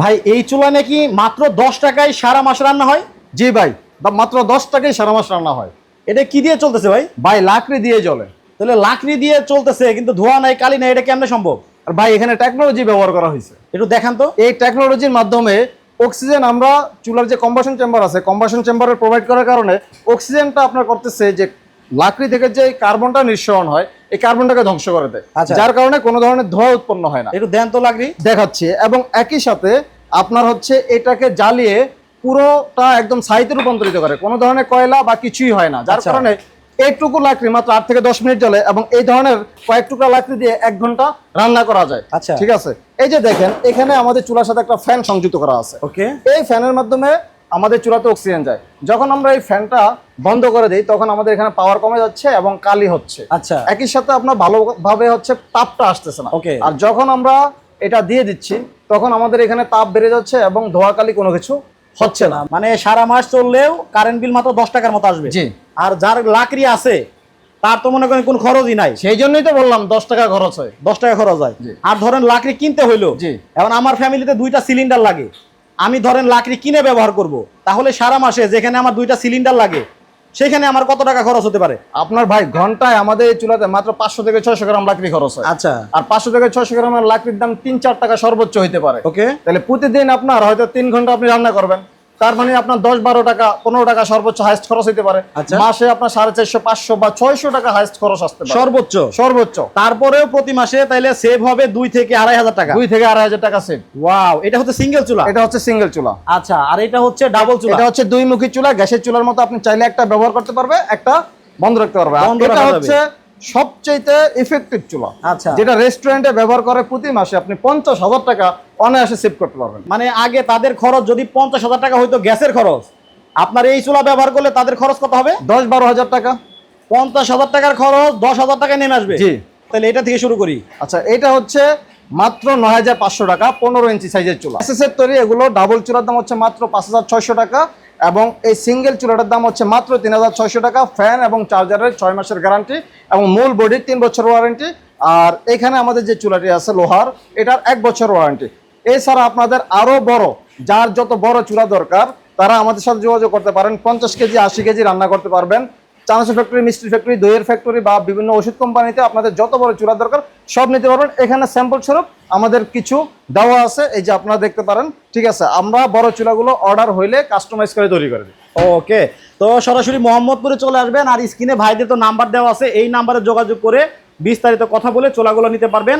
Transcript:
ভাই এই চুলা নাকি মাত্র দশ টাকায় সারা মাস রান্না হয়? জি ভাই বা মাত্র দশ টাকায় সারা মাস রান্না হয়। এটা কি দিয়ে চলতেছে ভাই? ভাই লাকড়ি দিয়ে জ্বলে। তাহলে লাকড়ি দিয়ে চলতেছে কিন্তু ধোয়া নাই কালি নাই এটা কেমনে সম্ভব? আর ভাই এখানে টেকনোলজি ব্যবহার করা হয়েছে। একটু দেখান তো। এই টেকনোলজির মাধ্যমে অক্সিজেন আমরা চুলার যে কম্বাসন চেম্বার আছে কম্বাসন চেম্বারে প্রোভাইড করার কারণে অক্সিজেনটা আপনার করতেছে যে লাকড়ি থেকে যে কার্বনটা নিঃসরণ হয় এই কার্বনটাকে ধ্বংস করে দেয়। আচ্ছা। যার কারণে কোনো ধরনের ধোঁয়া উৎপন্ন হয় না। একটু দেন তো লাকড়ি। দেখাচ্ছে এবং একই সাথে আপনার হচ্ছে এটাকে জ্বালিয়ে পুরোটা একদম সাইতে রূপান্তরিত করে। কোনো ধরনের কয়লা বা কিছুই হয় না। যার আচ্ছা। কারণে এইটুকু লাকড়ি মাত্র আট থেকে দশ মিনিট জ্বলে এবং এই ধরনের কয়েক টুকরা লাকড়ি দিয়ে এক ঘণ্টা রান্না করা যায়। আচ্ছা। ঠিক আছে? এই যে দেখেন এখানে আমাদের চুলার সাথে একটা ফ্যান সংযুক্ত করা আছে। ওকে। এই ফ্যানের মাধ্যমে আমাদের চুলাতে অক্সিজেন যায়। যখন আমরা এই ফ্যানটা বন্ধ করে দিই তখন আমাদের এখানে পাওয়ার কমে যাচ্ছে এবং কালি হচ্ছে। আচ্ছা। একই সাথে আপনার ভালোভাবে হচ্ছে তাপটা আসতেছে না। ওকে আর যখন আমরা এটা দিয়ে দিচ্ছি তখন আমাদের এখানে তাপ বেড়ে যাচ্ছে এবং ধোয়াকালি কোনো কিছু হচ্ছে না। মানে সারা মাস চললেও কারেন্ট বিল মাত্র দশ টাকার মতো আসবে। জি। আর যার লাকড়ি আছে তার তো মনে করেন কোনো খরচই নাই। সেই জন্যই তো বললাম দশ টাকা খরচ হয়। দশ টাকা খরচ হয়। আর ধরেন লাকড়ি কিনতে হইল জি। এখন আমার ফ্যামিলিতে দুইটা সিলিন্ডার লাগে। আমি ধরেন লাকড়ি কিনে ব্যবহার করব। তাহলে সারা মাসে যেখানে আমার দুইটা সিলিন্ডার লাগে সেখানে আমার কত টাকা খরচ হতে পারে? আপনার ভাই ঘন্টায় আমাদের এই চুলাতে মাত্র পাঁচশো থেকে ছয়শো গ্রাম লাকড়ি খরচ হয়। আচ্ছা। আর পাঁচশো থেকে ছয়শো গ্রামের লাকড়ির দাম তিন চার টাকা সর্বোচ্চ হইতে পারে। ওকে। তাহলে প্রতিদিন আপনার হয়তো তিন ঘণ্টা আপনি রান্না করবেন। তার মানে আপনার দশ বারো টাকা পনেরো টাকা সর্বোচ্চ হাইস্ট খরচ হইতে পারে। আচ্ছা। মাসে আপনার সাড়ে চারশো পাঁচশো বা ছয়শো টাকা হাইস্ট খরচ আসতে পারে। সর্বোচ্চ? সর্বোচ্চ। তারপরেও প্রতি মাসে তাইলে সেভ হবে দুই থেকে আড়াই হাজার টাকা? দুই থেকে আড়াই হাজার টাকা সেভ ওয়াও এটা হচ্ছে সিঙ্গেল চুলা? এটা হচ্ছে সিঙ্গেল চুলা। আচ্ছা আর এটা হচ্ছে ডাবল চুলা? এটা হচ্ছে দুই মুখী চুলা গ্যাসের চুলার মতো আপনি চাইলে একটা ব্যবহার করতে পারবে একটা বন্ধ রাখতে পারবে। এটা। হচ্ছে সবচেয়ে ইফেক্টিভ চুলা। আচ্ছা। যেটা রেস্টুরেন্টে ব্যবহার করে প্রতি মাসে আপনি পঞ্চাশ হাজার টাকা অনায়াসে সেভ করতে পারবেন। মানে আগে তাদের খরচ যদি পঞ্চাশ হাজার টাকা হইতো গ্যাসের খরচ। আপনার এই চুলা ব্যবহার করলে তাদের খরচ কত হবে? দশ বারো হাজার টাকা। পঞ্চাশ হাজার টাকার খরচ দশ হাজার টাকায় নেমে আসবে। জি। তাহলে এটা থেকে শুরু করি। আচ্ছা এটা হচ্ছে মাত্র নয় হাজার পাঁচশো টাকা পনেরো ইঞ্চি সাইজের চুলা। এসএসের তৈরি এগুলো ডাবল চুলার দাম হচ্ছে মাত্র পাঁচ হাজার ছয়শো টাকা। এবং এই সিঙ্গেল চুলাটার দাম হচ্ছে মাত্র তিন হাজার ছয়শো টাকা, ফ্যান এবং চার্জারের ছয় মাসের গ্যারান্টি এবং মূল বডির তিন বছর ওয়ারেন্টি। আর এখানে আমাদের যে চুলাটি আছে লোহার, এটার এক বছর ওয়ারেন্টি। এছাড়া আপনাদের আরও বড়, যার যত বড় চুলা দরকার, তারা আমাদের সাথে যোগাযোগ করতে পারেন, পঞ্চাশ কেজি, আশি কেজি রান্না করতে পারবেন। চানাচুর ফ্যাক্টরি মিষ্টি ফ্যাক্টরি দইয়ের ফ্যাক্টরি বা বিভিন্ন ওষুধ কোম্পানিতে আপনাদের যত বড় চুলা দরকার, সব নিতে পারবেন। এখানে স্যাম্পল স্বরূপ আমাদের কিছু দেওয়া আছে, এই যে আপনারা দেখতে পারেন। ঠিক আছে, আমরা বড় চুলাগুলো অর্ডার হইলে কাস্টমাইজ করে তৈরি করে ওকে তো সরাসরি মোহাম্মদপুরে চলে আসবেন, আর স্ক্রিনে ভাইদের তো নাম্বার দেওয়া আছে, এই নাম্বারে যোগাযোগ করে বিস্তারিত কথা বলে চোলাগুলো নিতে পারবেন।